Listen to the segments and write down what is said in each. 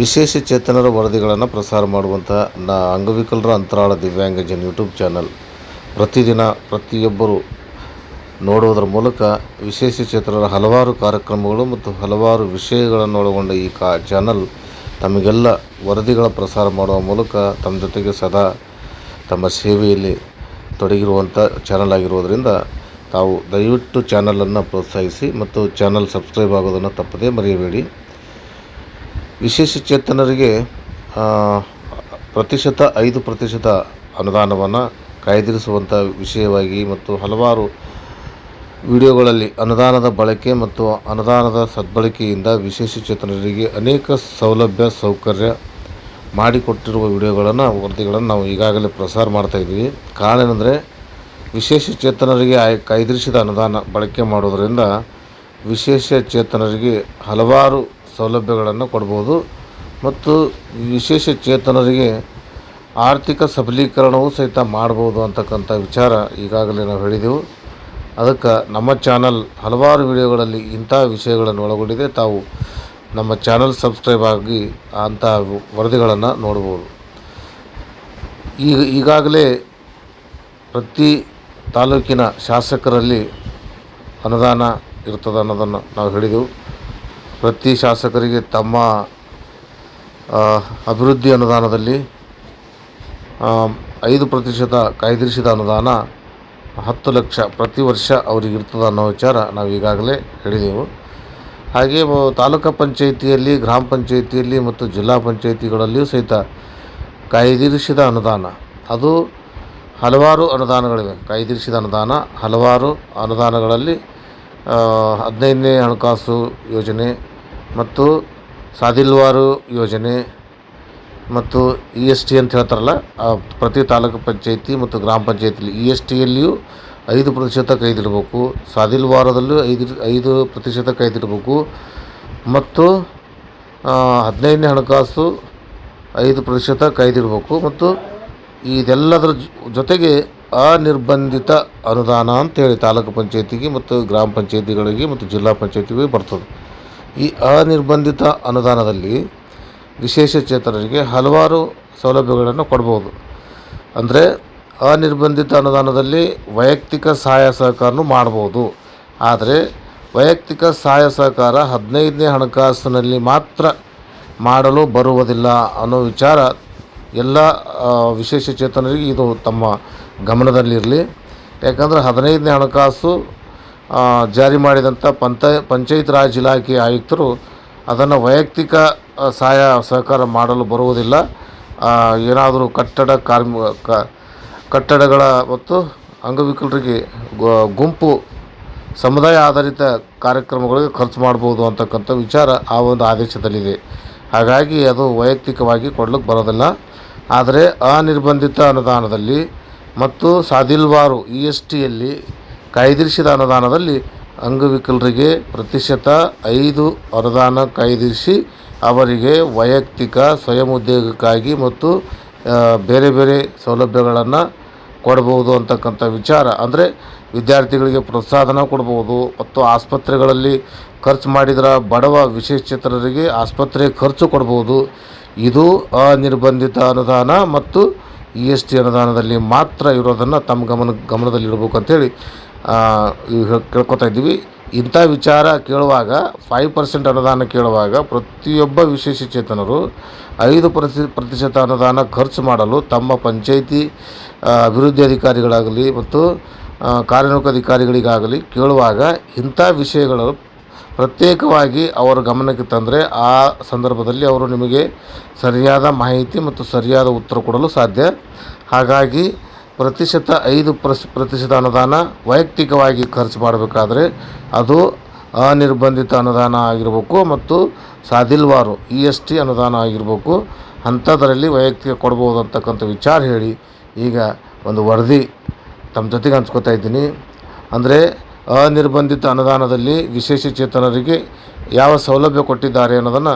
ವಿಶೇಷ ಚೇತನರ ವರದಿಗಳನ್ನು ಪ್ರಸಾರ ಮಾಡುವಂಥ ನ ಅಂಗವಿಕಲರ ಅಂತರಾಳ ದಿವ್ಯಾಂಗ ಜನ್ ಯೂಟ್ಯೂಬ್ ಚಾನಲ್. ಪ್ರತಿದಿನ ಪ್ರತಿಯೊಬ್ಬರು ನೋಡುವುದರ ಮೂಲಕ ವಿಶೇಷ ಚೇತನರ ಹಲವಾರು ಕಾರ್ಯಕ್ರಮಗಳು ಮತ್ತು ಹಲವಾರು ವಿಷಯಗಳನ್ನು ಒಳಗೊಂಡ ಈ ಕಾ ಚಾನಲ್ ತಮಗೆಲ್ಲ ವರದಿಗಳ ಪ್ರಸಾರ ಮಾಡುವ ಮೂಲಕ ತಮ್ಮ ಜೊತೆಗೆ ಸದಾ ತಮ್ಮ ಸೇವೆಯಲ್ಲಿ ತೊಡಗಿರುವಂಥ ಚಾನಲ್ ಆಗಿರುವುದರಿಂದ ತಾವು ದಯವಿಟ್ಟು ಚಾನಲನ್ನು ಪ್ರೋತ್ಸಾಹಿಸಿ ಮತ್ತು ಚಾನಲ್ ಸಬ್ಸ್ಕ್ರೈಬ್ ಆಗೋದನ್ನು ತಪ್ಪದೇ ಮರೆಯಬೇಡಿ. ವಿಶೇಷ ಚೇತನರಿಗೆ ಪ್ರತಿಶತ, ಐದು ಪ್ರತಿಶತ ಅನುದಾನವನ್ನು ಕಾಯ್ದಿರಿಸುವಂಥ ವಿಷಯವಾಗಿ ಮತ್ತು ಹಲವಾರು ವಿಡಿಯೋಗಳಲ್ಲಿ ಅನುದಾನದ ಬಳಕೆ ಮತ್ತು ಅನುದಾನದ ಸದ್ಬಳಕೆಯಿಂದ ವಿಶೇಷ ಚೇತನರಿಗೆ ಅನೇಕ ಸೌಲಭ್ಯ, ಸೌಕರ್ಯ ಮಾಡಿಕೊಟ್ಟಿರುವ ವಿಡಿಯೋಗಳನ್ನು, ವರದಿಗಳನ್ನು ನಾವು ಈಗಾಗಲೇ ಪ್ರಸಾರ ಮಾಡ್ತಾ ಇದ್ದೀವಿ. ಕಾರಣ ಏನಂದರೆ, ವಿಶೇಷ ಚೇತನರಿಗೆ ಆಯ್ ಕಾಯ್ದಿರಿಸಿದ ಅನುದಾನ ಬಳಕೆ ಮಾಡೋದರಿಂದ ವಿಶೇಷ ಚೇತನರಿಗೆ ಹಲವಾರು ಸೌಲಭ್ಯಗಳನ್ನು ಕೊಡ್ಬೋದು. ಮತ್ತು ವಿಶೇಷ ಚೇತನರಿಗೆ ಆರ್ಥಿಕ ಸಬಲೀಕರಣವೂ ಸಹಿತ ಮಾಡ್ಬೋದು ಅಂತಕ್ಕಂಥ ವಿಚಾರ ಈಗಾಗಲೇ ನಾವು ಹೇಳಿದೆವು. ಅದಕ್ಕೆ ನಮ್ಮ ಚಾನಲ್ ಹಲವಾರು ವಿಡಿಯೋಗಳಲ್ಲಿ ಇಂಥ ವಿಷಯಗಳನ್ನು ಒಳಗೊಂಡಿದೆ. ತಾವು ನಮ್ಮ ಚಾನಲ್ ಸಬ್ಸ್ಕ್ರೈಬ್ ಆಗಿ ಅಂಥ ವರದಿಗಳನ್ನು ನೋಡ್ಬೋದು. ಈಗ ಈಗಾಗಲೇ ಪ್ರತಿ ತಾಲೂಕಿನ ಶಾಸಕರಲ್ಲಿ ಅನುದಾನ ಇರ್ತದೆ ಅನ್ನೋದನ್ನು ನಾವು ಹೇಳಿದೆವು. ಪ್ರತಿ ಶಾಸಕರಿಗೆ ತಮ್ಮ ಅಭಿವೃದ್ಧಿ ಅನುದಾನದಲ್ಲಿ ಐದು ಪ್ರತಿಶತ ಕಾಯ್ದಿರಿಸಿದ ಅನುದಾನ ಹತ್ತು ಲಕ್ಷ ಪ್ರತಿ ವರ್ಷ ಅವರಿಗೆ ಇರ್ತದೆ ಅನ್ನೋ ವಿಚಾರ ನಾವು ಈಗಾಗಲೇ ಹೇಳಿದೆವು. ಹಾಗೆ ಮ- ತಾಲೂಕು ಪಂಚಾಯಿತಿಯಲ್ಲಿ, ಗ್ರಾಮ ಪಂಚಾಯಿತಿಯಲ್ಲಿ ಮತ್ತು ಜಿಲ್ಲಾ ಪಂಚಾಯಿತಿಗಳಲ್ಲಿಯೂ ಸಹಿತ ಕಾಯ್ದಿರಿಸಿದ ಅನುದಾನ. ಅದು ಹಲವಾರು ಅನುದಾನಗಳಿವೆ. ಕಾಯ್ದಿರಿಸಿದ ಅನುದಾನ ಹಲವಾರು ಅನುದಾನಗಳಲ್ಲಿ ಹದಿನೈದನೇ ಹಣಕಾಸು ಯೋಜನೆ ಮತ್ತು ಸಾದಿಲ್ವಾರು ಯೋಜನೆ ಮತ್ತು ಇ ಎಸ್ ಟಿ ಅಂತ ಹೇಳ್ತಾರಲ್ಲ ಪ್ರತಿ ತಾಲೂಕು ಪಂಚಾಯಿತಿ ಮತ್ತು ಗ್ರಾಮ ಪಂಚಾಯತಿಲಿ ಇ ಎಸ್ ಟಿಯಲ್ಲಿಯೂ ಐದು ಪ್ರತಿಶತ ಕೈದಿಡಬೇಕು, ಸಾದಿಲ್ವಾರದಲ್ಲೂ ಐದು ಐದು ಪ್ರತಿಶತ ಕೈದಿಡಬೇಕು ಮತ್ತು ಹದಿನೈದನೇ ಹಣಕಾಸು ಐದು ಪ್ರತಿಶತ ಕೈದಿಡಬೇಕು ಮತ್ತು ಇದೆಲ್ಲದರ ಜೊತೆಗೆ ಅನಿರ್ಬಂಧಿತ ಅನುದಾನ ಅಂತೇಳಿ ತಾಲೂಕು ಪಂಚಾಯತಿಗೆ ಮತ್ತು ಗ್ರಾಮ ಪಂಚಾಯತಿಗಳಿಗೆ ಮತ್ತು ಜಿಲ್ಲಾ ಪಂಚಾಯತಿಗಳಿಗೆ ಬರ್ತದೆ. ಈ ಅನಿರ್ಬಂಧಿತ ಅನುದಾನದಲ್ಲಿ ವಿಶೇಷ ಚೇತನರಿಗೆ ಹಲವಾರು ಸೌಲಭ್ಯಗಳನ್ನು ಕೊಡ್ಬೋದು. ಅಂದರೆ ಅನಿರ್ಬಂಧಿತ ಅನುದಾನದಲ್ಲಿ ವೈಯಕ್ತಿಕ ಸಹಾಯ ಸಹಕಾರನೂ ಮಾಡ್ಬೋದು. ಆದರೆ ವೈಯಕ್ತಿಕ ಸಹಾಯ ಸಹಕಾರ ಹದಿನೈದನೇ ಹಣಕಾಸಿನಲ್ಲಿ ಮಾತ್ರ ಮಾಡಲು ಬರುವುದಿಲ್ಲ ಅನ್ನೋ ವಿಚಾರ ಎಲ್ಲ ವಿಶೇಷ ಚೇತನರಿಗೆ ಇದು ತಮ್ಮ ಗಮನದಲ್ಲಿರಲಿ. ಯಾಕಂದರೆ ಹದಿನೈದನೇ ಹಣಕಾಸು ಜಾರಿ ಮಾಡಿದಂಥ ಪಂತ, ಪಂಚಾಯತ್ ರಾಜ್ ಇಲಾಖೆ ಆಯುಕ್ತರು ಅದನ್ನು ವೈಯಕ್ತಿಕ ಸಹಾಯ, ಸಹಕಾರ ಮಾಡಲು ಬರುವುದಿಲ್ಲ. ಏನಾದರೂ ಕಟ್ಟಡ ಕಾರ್ಮ ಕಟ್ಟಡಗಳ ಮತ್ತು ಅಂಗವಿಕಲರಿಗೆ ಗುಂಪು ಸಮುದಾಯ ಆಧಾರಿತ ಕಾರ್ಯಕ್ರಮಗಳಿಗೆ ಖರ್ಚು ಮಾಡ್ಬೋದು ಅಂತಕ್ಕಂಥ ವಿಚಾರ ಆ ಒಂದು ಆದೇಶದಲ್ಲಿದೆ. ಹಾಗಾಗಿ ಅದು ವೈಯಕ್ತಿಕವಾಗಿ ಕೊಡ್ಲಿಕ್ಕೆ ಬರೋದಿಲ್ಲ. ಆದರೆ ಅನಿರ್ಬಂಧಿತ ಅನುದಾನದಲ್ಲಿ ಮತ್ತು ಸಾದಿಲ್ವಾರು ಇ ಎಸ್ ಟಿಯಲ್ಲಿ ಕಾಯ್ದಿರಿಸಿದ ಅನುದಾನದಲ್ಲಿ ಅಂಗವಿಕಲರಿಗೆ ಪ್ರತಿಶತ ಐದು ಅನುದಾನ ಕಾಯ್ದಿರಿಸಿ ಅವರಿಗೆ ವೈಯಕ್ತಿಕ, ಸ್ವಯಂ ಉದ್ಯೋಗಕ್ಕಾಗಿ ಮತ್ತು ಬೇರೆ ಬೇರೆ ಸೌಲಭ್ಯಗಳನ್ನು ಕೊಡಬಹುದು ಅಂತಕ್ಕಂಥ ವಿಚಾರ. ಅಂದರೆ ವಿದ್ಯಾರ್ಥಿಗಳಿಗೆ ಪ್ರೋತ್ಸಾಹನ ಕೊಡ್ಬೋದು ಮತ್ತು ಆಸ್ಪತ್ರೆಗಳಲ್ಲಿ ಖರ್ಚು ಮಾಡಿದರೆ ಬಡವ ವಿಶೇಷಚೇತನರಿಗೆ ಆಸ್ಪತ್ರೆ ಖರ್ಚು ಕೊಡ್ಬೋದು ಇದು ಅನಿರ್ಬಂಧಿತ ಅನುದಾನ ಮತ್ತು ಇ ಎಸ್ ಟಿ ಅನುದಾನದಲ್ಲಿ ಮಾತ್ರ ಇರೋದನ್ನು ತಮ್ಮ ಗಮನ ಗಮನದಲ್ಲಿಡಬೇಕು ಹೇಳ್- ಕೇಳ್ಕೊತಾ ಇದ್ದೀವಿ. ಇಂಥ ವಿಚಾರ ಕೇಳುವಾಗ ಫೈವ್ ಪರ್ಸೆಂಟ್ ಅನುದಾನ ಕೇಳುವಾಗ ಪ್ರತಿಯೊಬ್ಬ ವಿಶೇಷ ಚೇತನರು ಐದು ಪ್ರತಿ, ಪ್ರತಿಶತ ಅನುದಾನ ಖರ್ಚು ಮಾಡಲು ತಮ್ಮ ಪಂಚಾಯಿತಿ ಅಭಿವೃದ್ಧಿ ಅಧಿಕಾರಿಗಳಾಗಲಿ ಮತ್ತು ಕಾರ್ಯನಿರ್ವಾಹಕ ಅಧಿಕಾರಿಗಳಿಗಾಗಲಿ ಕೇಳುವಾಗ ಇಂಥ ವಿಷಯಗಳು ಪ್ರತ್ಯೇಕವಾಗಿ ಅವರ ಗಮನಕ್ಕೆ ತಂದರೆ ಆ ಸಂದರ್ಭದಲ್ಲಿ ಅವರು ನಿಮಗೆ ಸರಿಯಾದ ಮಾಹಿತಿ ಮತ್ತು ಸರಿಯಾದ ಉತ್ತರ ಕೊಡಲು ಸಾಧ್ಯ. ಹಾಗಾಗಿ ಪ್ರತಿಶತ ಐದು ಪ್ರತಿಶತ ಅನುದಾನ ವೈಯಕ್ತಿಕವಾಗಿ ಖರ್ಚು ಮಾಡಬೇಕಾದ್ರೆ ಅದು ಅನಿರ್ಬಂಧಿತ ಅನುದಾನ ಆಗಿರಬೇಕು ಮತ್ತು ಸಾದಿಲ್ವಾರು ಇ ಎಸ್ ಟಿ ಅನುದಾನ ಆಗಿರಬೇಕು. ಅಂಥದ್ರಲ್ಲಿ ವೈಯಕ್ತಿಕ ಕೊಡ್ಬೋದು ಅಂತಕ್ಕಂಥ ವಿಚಾರ ಹೇಳಿ ಈಗ ಒಂದು ವರದಿ ತಮ್ಮ ಜೊತೆಗೆ ಹಂಚ್ಕೋತಾ ಇದ್ದೀನಿ. ಅಂದರೆ ಅನಿರ್ಬಂಧಿತ ಅನುದಾನದಲ್ಲಿ ವಿಶೇಷ ಚೇತನರಿಗೆ ಯಾವ ಸೌಲಭ್ಯ ಕೊಟ್ಟಿದ್ದಾರೆ ಅನ್ನೋದನ್ನು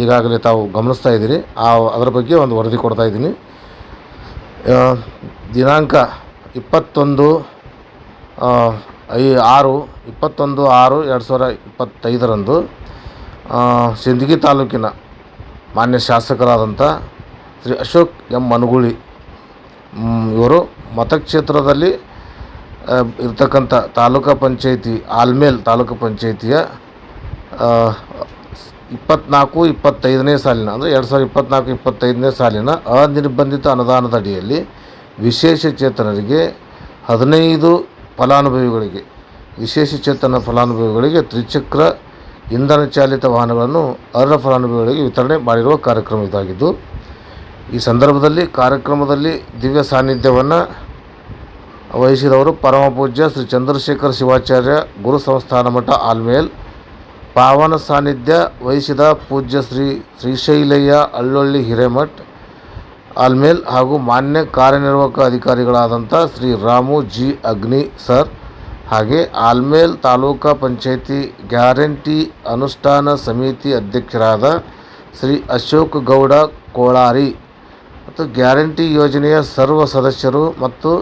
ಈಗಾಗಲೇ ತಾವು ಗಮನಿಸ್ತಾ ಇದ್ದೀರಿ. ಆ ಅದರ ಬಗ್ಗೆ ಒಂದು ವರದಿ ಕೊಡ್ತಾ ಇದ್ದೀನಿ. ದಿನಾಂಕ ಇಪ್ಪತ್ತೊಂದು ಐ, ಆರು, ಇಪ್ಪತ್ತೊಂದು, ಆರು, ಎರಡು ಸಾವಿರ ಇಪ್ಪತ್ತೈದರಂದು ಸಿಂದಗಿ ತಾಲೂಕಿನ ಮಾನ್ಯ ಶಾಸಕರಾದಂಥ ಶ್ರೀ ಅಶೋಕ್ ಎಂ ಮನುಗುಳಿ ಇವರು ಮತಕ್ಷೇತ್ರದಲ್ಲಿ ಇರ್ತಕ್ಕಂಥ ತಾಲೂಕು ಪಂಚಾಯಿತಿ ಆಲ್ಮೇಲ್ ತಾಲೂಕು ಪಂಚಾಯಿತಿಯ ಇಪ್ಪತ್ನಾಲ್ಕು, ಇಪ್ಪತ್ತೈದನೇ ಸಾಲಿನ, ಅಂದರೆ ಎರಡು ಸಾವಿರದ ಇಪ್ಪತ್ನಾಲ್ಕು, ಇಪ್ಪತ್ತೈದನೇ ಸಾಲಿನ ಅನಿರ್ಬಂಧಿತ ಅನುದಾನದ ಅಡಿಯಲ್ಲಿ ವಿಶೇಷ ಚೇತನರಿಗೆ ಹದಿನೈದು ಫಲಾನುಭವಿಗಳಿಗೆ, ವಿಶೇಷ ಚೇತನ ಫಲಾನುಭವಿಗಳಿಗೆ ತ್ರಿಚಕ್ರ ಇಂಧನ ಚಾಲಿತ ವಾಹನಗಳನ್ನು ಅರ್ಹ ಫಲಾನುಭವಿಗಳಿಗೆ ವಿತರಣೆ ಮಾಡಿರುವ ಕಾರ್ಯಕ್ರಮ ಇದಾಗಿದ್ದು, ಈ ಸಂದರ್ಭದಲ್ಲಿ ಕಾರ್ಯಕ್ರಮದಲ್ಲಿ ದಿವ್ಯ ಸಾನ್ನಿಧ್ಯವನ್ನು ವಹಿಸಿದವರು ಪರಮ ಪೂಜ್ಯ ಶ್ರೀ ಚಂದ್ರಶೇಖರ್ ಶಿವಾಚಾರ್ಯ ಗುರು ಸಂಸ್ಥಾನ ಮಠ ಆಲ್ಮೇಲ್. ಪಾವನ ಸಾನ್ನಿಧ್ಯ ವಹಿಸಿದ ಪೂಜ್ಯ ಶ್ರೀ ಶ್ರೀಶೈಲಯ್ಯ ಅಳ್ಳೊಳ್ಳಿ ಹಿರೇಮಠ್ ಆಲ್ಮೇಲ್ ಹಾಗೂ ಮಾನ್ಯ ಕಾರ್ಯನಿರ್ವಾಹಕ ಅಧಿಕಾರಿಗಳಾದಂಥ ಶ್ರೀ ರಾಮು ಜಿ ಅಗ್ನಿ ಸರ್ ಹಾಗೆ ಆಲ್ಮೇಲ್ ತಾಲೂಕಾ ಪಂಚಾಯಿತಿ ಗ್ಯಾರಂಟಿ ಅನುಷ್ಠಾನ ಸಮಿತಿ ಅಧ್ಯಕ್ಷರಾದ ಶ್ರೀ ಅಶೋಕ್ ಗೌಡ ಕೋಳಾರಿ ಮತ್ತು ಗ್ಯಾರಂಟಿ ಯೋಜನೆಯ ಸರ್ವ ಸದಸ್ಯರು ಮತ್ತು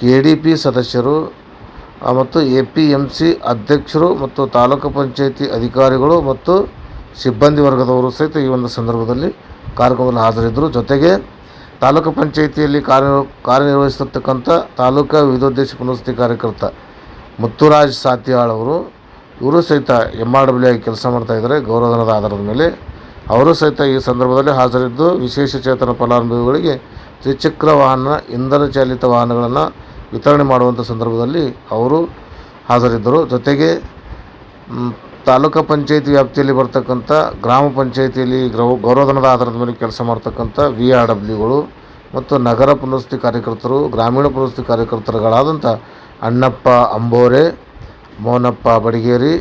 ಕೆ ಡಿ ಪಿ ಸದಸ್ಯರು ಮತ್ತು ಎ ಪಿ ಎಂ ಸಿ ಅಧ್ಯಕ್ಷರು ಮತ್ತು ತಾಲೂಕು ಪಂಚಾಯಿತಿ ಅಧಿಕಾರಿಗಳು ಮತ್ತು ಸಿಬ್ಬಂದಿ ವರ್ಗದವರು ಸಹಿತ ಈ ಒಂದು ಸಂದರ್ಭದಲ್ಲಿ ಕಾರ್ಯಕ್ರಮದಲ್ಲಿ ಹಾಜರಿದ್ದರು. ಜೊತೆಗೆ ತಾಲೂಕು ಪಂಚಾಯಿತಿಯಲ್ಲಿ ಕಾರ್ಯ ಕಾರ್ಯನಿರ್ವಹಿಸತಕ್ಕಂಥ ತಾಲೂಕಾ ವಿವಿಧೋದ್ದೇಶ ಪುನರ್ವಸತಿ ಕಾರ್ಯಕರ್ತ ಮುತ್ತುರಾಜ್ ಸಾತ್ಯಾಳ್ ಅವರು, ಇವರು ಸಹಿತ ಎಂ ಆರ್ ಡಬ್ಲ್ಯೂ ಆಗಿ ಕೆಲಸ ಮಾಡ್ತಾಯಿದ್ದಾರೆ ಗೌರವಧನದ ಆಧಾರದ ಮೇಲೆ ಅವರು ಸಹಿತ ಈ ಸಂದರ್ಭದಲ್ಲಿ ಹಾಜರಿದ್ದು. ವಿಶೇಷ ಚೇತನ ಫಲಾನುಭವಿಗಳಿಗೆ ತ್ರಿಚಕ್ರ ವಾಹನ, ಇಂಧನ ಚಾಲಿತ ವಾಹನಗಳನ್ನು ವಿತರಣೆ ಮಾಡುವಂಥ ಸಂದರ್ಭದಲ್ಲಿ ಅವರು ಹಾಜರಿದ್ದರು. ಜೊತೆಗೆ ತಾಲೂಕು ಪಂಚಾಯತಿ ವ್ಯಾಪ್ತಿಯಲ್ಲಿ ಬರ್ತಕ್ಕಂಥ ಗ್ರಾಮ ಪಂಚಾಯತಿಯಲ್ಲಿ ಗ್ರೌ ಗೌರವಧನದ ಆಧಾರದ ಮೇಲೆ ಕೆಲಸ ಮಾಡ್ತಕ್ಕಂಥ ವಿ ಆರ್ ಡಬ್ಲ್ಯೂಗಳು ಮತ್ತು ನಗರ ಪುನರ್ವಸತಿ ಕಾರ್ಯಕರ್ತರು, ಗ್ರಾಮೀಣ ಪುನರ್ವಸತಿ ಕಾರ್ಯಕರ್ತರುಗಳಾದಂಥ ಅಣ್ಣಪ್ಪ ಅಂಬೋರೆ, ಮೋನಪ್ಪ ಬಡಿಗೇರಿ,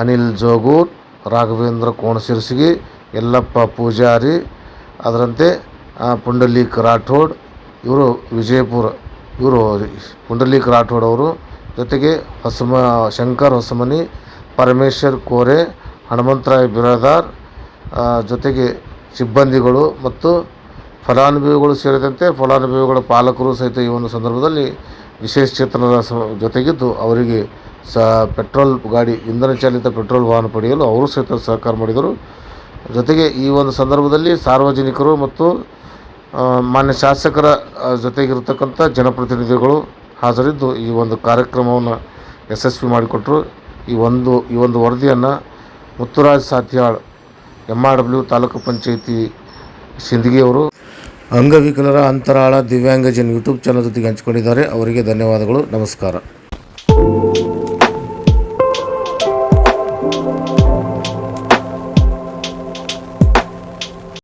ಅನಿಲ್ ಜೋಗೂರ್, ರಾಘವೇಂದ್ರ ಕೋಣಸಿರ್ಸಿಗಿ, ಯಲ್ಲಪ್ಪ ಪೂಜಾರಿ, ಅದರಂತೆ ಪುಂಡಲೀಕ್ ರಾಠೋಡ್, ಇವರು ವಿಜಯಪುರ ಇವರು ಪುಂಡಲೀಕ್ ರಾಠೋಡ್ ಅವರು ಜೊತೆಗೆ ಹೊಸಮ, ಶಂಕರ್ ಹೊಸಮನಿ, ಪರಮೇಶ್ವರ್ ಕೋರೆ, ಹನುಮಂತರಾಯ್ ಬಿರಾದಾರ್ ಜೊತೆಗೆ ಸಿಬ್ಬಂದಿಗಳು ಮತ್ತು ಫಲಾನುಭವಿಗಳು ಸೇರಿದಂತೆ ಫಲಾನುಭವಿಗಳ ಪಾಲಕರು ಸಹಿತ ಈ ಒಂದು ಸಂದರ್ಭದಲ್ಲಿ ವಿಶೇಷ ಚೇತನರ ಜೊತೆಗಿದ್ದು ಅವರಿಗೆ ಸ, ಪೆಟ್ರೋಲ್ ಗಾಡಿ, ಇಂಧನ ಚಾಲಿತ ಪೆಟ್ರೋಲ್ ವಾಹನ ಪಡೆಯಲು ಅವರು ಸಹಿತ ಸಹಕಾರ ಮಾಡಿದರು. ಜೊತೆಗೆ ಈ ಒಂದು ಸಂದರ್ಭದಲ್ಲಿ ಸಾರ್ವಜನಿಕರು ಮತ್ತು ಮಾನ್ಯ ಶಾಸಕರ ಜೊತೆಗಿರ್ತಕ್ಕಂಥ ಜನಪ್ರತಿನಿಧಿಗಳು ಹಾಜರಿದ್ದು ಈ ಒಂದು ಕಾರ್ಯಕ್ರಮವನ್ನು ಯಶಸ್ವಿ ಮಾಡಿಕೊಟ್ಟರು ಈ ಒಂದು ಈ ಒಂದು ವರದಿಯನ್ನು Muthuraj Satyal M R W taluk panchayat ಸಿಂದಗಿಯವರು ಅಂಗವಿಕಲರ ಅಂತರಾಳ ದಿವ್ಯಾಂಗಜನ್ ಯೂಟ್ಯೂಬ್ ಚಾನಲ್ ಜೊತೆಗೆ ಹಂಚಿಕೊಂಡಿದ್ದಾರೆ. ಅವರಿಗೆ ಧನ್ಯವಾದಗಳು. ನಮಸ್ಕಾರ.